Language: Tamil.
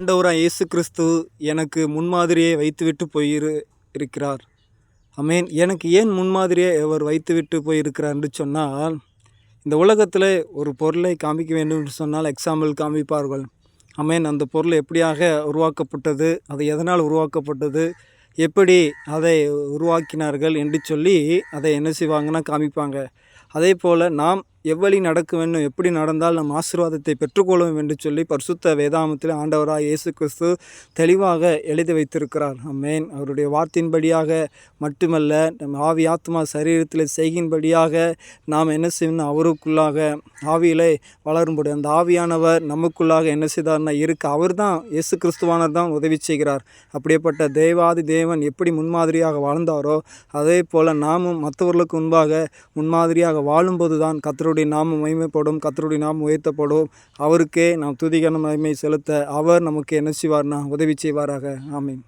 ஆண்டவராக இயேசு கிறிஸ்து எனக்கு முன்மாதிரியை வைத்துவிட்டு போயிரு இருக்கிறார். அமேன் எனக்கு ஏன் முன்மாதிரியை அவர் வைத்துவிட்டு போயிருக்கிறார்னு சொன்னால் இந்த உலகத்தில் ஒரு பொருளை காமிக்க வேண்டும் என்று சொன்னால் எக்ஸாம்பிள் காமிப்பார்கள். அமேன் அந்த பொருள் எப்படியாக உருவாக்கப்பட்டது அது எதனால் உருவாக்கப்பட்டது எப்படி அதை உருவாக்கினார்கள் என்று சொல்லி அதை என்ன செய்வாங்கன்னா காமிப்பாங்க. அதே போல் நாம் எவ்வழி நடக்க வேண்டும் எப்படி நடந்தால் நம் ஆசீர்வாதத்தை பெற்றுக்கொள்வோம் என்று சொல்லி பரிசுத்த வேதாமத்தில் ஆண்டவராக இயேசு கிறிஸ்து தெளிவாக எழுதி வைத்திருக்கிறார். அம்மேன் அவருடைய வார்த்தையின்படியாக மட்டுமல்ல நம் ஆவி ஆத்மா சரீரத்தில் செய்கின்படியாக நாம் என்ன செய்யணும் அவருக்குள்ளாக ஆவியிலே வளரும்படி அந்த ஆவியானவர் நமக்குள்ளாக என்ன செய்தார்னா இருக்க. அவர் தான் இயேசு கிறிஸ்துவானர் தான் உதவி செய்கிறார். அப்படியேப்பட்ட தேவாதி தேவன் எப்படி முன்மாதிரியாக வாழ்ந்தாரோ அதே போல் நாமும் மற்றவர்களுக்கு முன்பாக முன்மாதிரியாக வாழும்போது தான் கத்தருடைய கத்தருடைய நாமம் மகிமைப்படும் கத்தருடைய நாம் உயர்த்தப்படும். அவருக்கே நாம் துதிகன மகிமை செலுத்த. அவர் நமக்கு என்ன செய்வார்னா உதவி செய்வாராக. ஆமீன்.